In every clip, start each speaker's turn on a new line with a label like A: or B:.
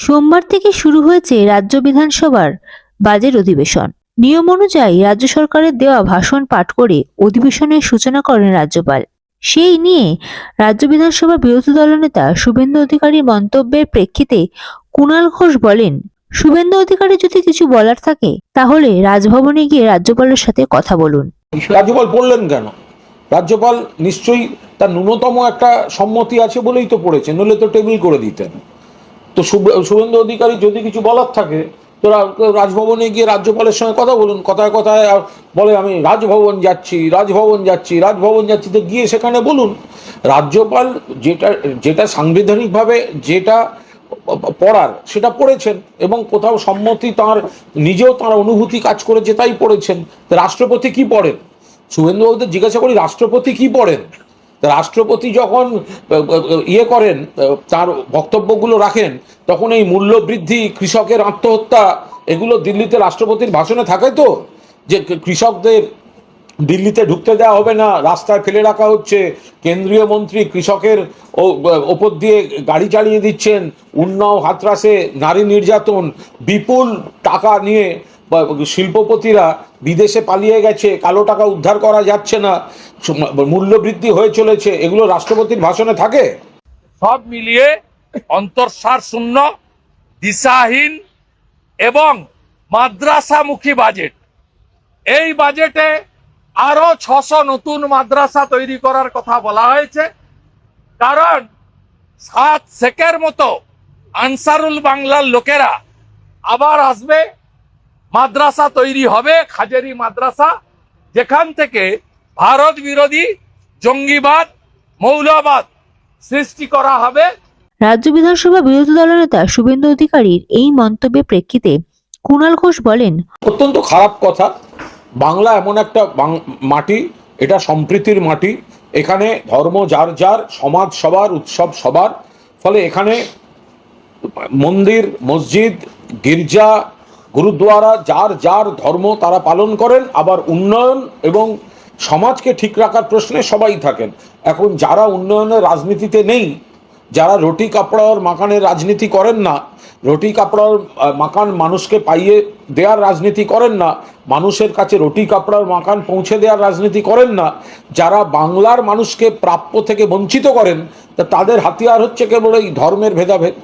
A: সোমবার থেকে শুরু হয়েছে রাজ্য বিধানসভার বাজেট অধিবেশন। নিয়ম অনুযায়ী রাজ্য সরকারের দেওয়া ভাষণ পাঠ করে অধিবেশনের সূচনা করেন রাজ্যপাল। সেই নিয়ে রাজ্য বিধানসভার বিরোধী দলনেতা শুভেন্দু অধিকারীর মন্তব্যের প্রেক্ষিতে কুণাল ঘোষ বলেন, শুভেন্দু অধিকারী যদি কিছু বলার থাকে, তাহলে রাজভবনে গিয়ে রাজ্যপালের সাথে কথা বলুন।
B: রাজ্যপাল বললেন কেন? রাজ্যপাল নিশ্চয়ই তার ন্যূনতম একটা সম্মতি আছে বলেই তো পড়েছেন নইলে তো টেবিল করে দিতেন। তো শুভ- শুভেন্দু অধিকারী যদি কিছু বলার থাকে, তো রাজভবনে গিয়ে রাজ্যপালের সঙ্গে কথা বলুন, কথায় কথায় বলে আমি রাজভবন যাচ্ছি রাজভবন যাচ্ছি রাজভবন যাচ্ছি, তো গিয়ে সেখানে বলুন। রাজ্যপাল যেটা যেটা সাংবিধানিকভাবে যেটা পড়ার সেটা পড়েছেন এবং কোথাও সম্মতি তার, নিজেও তার অনুভূতি কাজ করেছে তাই পড়েছেন। রাষ্ট্রপতি কি পড়েন? শুভেন্দুবাবুদের জিজ্ঞাসা করি, রাষ্ট্রপতি কি পড়েন? রাষ্ট্রপতি যখন ইয়ে করেন তার বক্তব্যগুলো রাখেন, তখন এই মূল্য বৃদ্ধি কৃষকের আত্মহত্যা, এগুলো দিল্লিতে রাষ্ট্রপতির ভাষণে থাকে তো, যে কৃষকদের দিল্লিতে ঢুকতে দেওয়া হবে না, রাস্তায় ফেলে রাখা হচ্ছে, কেন্দ্রীয় মন্ত্রী কৃষকের ওপর দিয়ে গাড়ি চালিয়ে দিচ্ছেন, উন্নাও হাতরাসে, নারী নির্যাতন, বিপুল টাকা নিয়ে শিল্পপতিরা বিদেশে পালিয়ে গেছে, কালো টাকা উদ্ধার করা যাচ্ছে না, মূল্যবৃদ্ধি হয়ে চলেছে, এগুলো রাষ্ট্রপতির ভাষণে থাকে?
C: সব মিলিয়ে অন্তঃসার শূন্য, দিশাহীন এবং মাদ্রাসামুখী বাজেট। এই বাজেটে আরও ছশো নতুন মাদ্রাসা তৈরি করার কথা বলা হয়েছে। কারণ সাত সেকের মতো আনসারুল বাংলার লোকেরা আবার আসবে মাদ্রাসা তৈরি হবে খাজেরি মাদ্রাসা যেখান থেকে ভারত বিরোধী জঙ্গিবাদ মৌলবাদ সৃষ্টি করা হবে।
A: রাজ্য বিধানসভা বিরোধী দলনেতা শুভেন্দু অধিকারীর এই মন্তব্যের প্রেক্ষিতে কুণাল ঘোষ বলেন
B: অত্যন্ত খারাপ কথা। বাংলা এমন একটা বাং- মাটি এটা সম্প্রীতির মাটি। এখানে ধর্ম যার যার সমাজ সবার উৎসব সবার। ফলে এখানে মন্দির মসজিদ গির্জা গুরুদ্বারা, যার যার ধর্ম তারা পালন করেন, আবার উন্নয়ন এবং সমাজকে ঠিক রাখার প্রশ্নে সবাই থাকেন। এখন যারা উন্নয়নের রাজনীতিতে নেই, যারা রুটি কাপড়ার মাকানের রাজনীতি করেন না, রুটি কাপড়ার মাকান মানুষকে পাইয়ে দেওয়ার রাজনীতি করেন না, মানুষের কাছে রুটি কাপড়ার মাকান পৌঁছে দেওয়ার রাজনীতি করেন না, যারা বাংলার মানুষকে প্রাপ্য থেকে বঞ্চিত করেন, তা তাদের হাতিয়ার হচ্ছে কেবল এই ধর্মের ভেদাভেদ।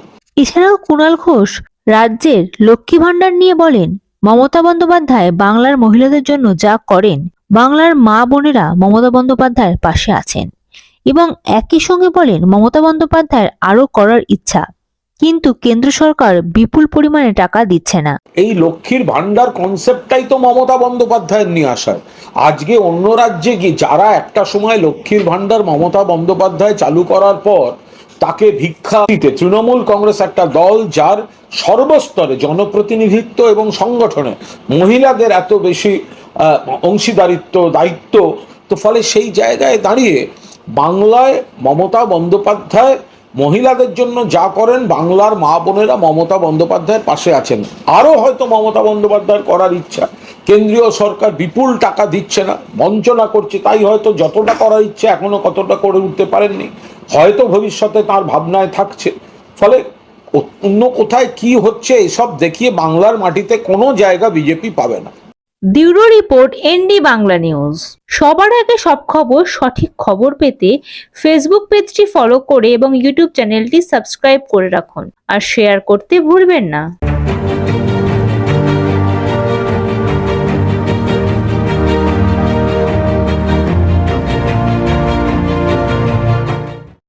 A: এছাড়াও কুণাল ঘোষ রাজ্যের লক্ষ্মী ভাণ্ডার নিয়ে বলেন, মমতা বন্দ্যোপাধ্যায় বাংলার মহিলাদের জন্য যা করেন, বাংলার মা বোনেরা মমতা বন্দ্যোপাধ্যায়ের পাশে আছেন। এবং একই সঙ্গে বলেন, মমতা বন্দ্যোপাধ্যায়ের আরও করার ইচ্ছা, কিন্তু কেন্দ্র সরকার বিপুল পরিমাণে টাকা দিচ্ছে না।
B: এই লক্ষ্মীর ভান্ডার কনসেপ্টটাই তো মমতা বন্দ্যোপাধ্যায়ের নিয়ে আসার। আজকে অন্য রাজ্যে গিয়ে যারা একটা সময় লক্ষ্মীর ভান্ডার মমতা বন্দ্যোপাধ্যায় চালু করার পর তাকে ভিক্ষা দিতে তৃণমূল কংগ্রেস একটা দল যার সর্বস্তরে জনপ্রতিনিধিত্ব এবং সংগঠনে মহিলাদের এত বেশি অংশীদারিত্ব, দায়িত্ব, তো ফলে সেই জায়গায় দাঁড়িয়ে বাংলায় মমতা বন্দ্যোপাধ্যায় মহিলাদের জন্য যা করেন, বাংলার মা বোনেরা মমতা বন্দ্যোপাধ্যায়ের পাশে আছেন। আরও হয়তো মমতা বন্দ্যোপাধ্যায়ের করার ইচ্ছা। কেন্দ্রীয় সরকার বিপুল টাকা দিচ্ছে না, বঞ্চনা করছে, তাই হয়তো যতটা করার ইচ্ছা এখনও কতটা করে উঠতে পারেননি। হয়তো ভবিষ্যতে তার ভাবনায় থাকছে। ফলে অন্য কোথায় কি হচ্ছে এসব দেখিয়ে বাংলার মাটিতে কোনো জায়গা বিজেপি পাবে না।
A: Bureau report ND Bangla news. সবার আগে সব খবর, সঠিক খবর পেতে ফেসবুক পেজটি ফলো করে এবং ইউটিউব চ্যানেলটি সাবস্ক্রাইব করে রাখুন। আর শেয়ার করতে ভুলবেন না।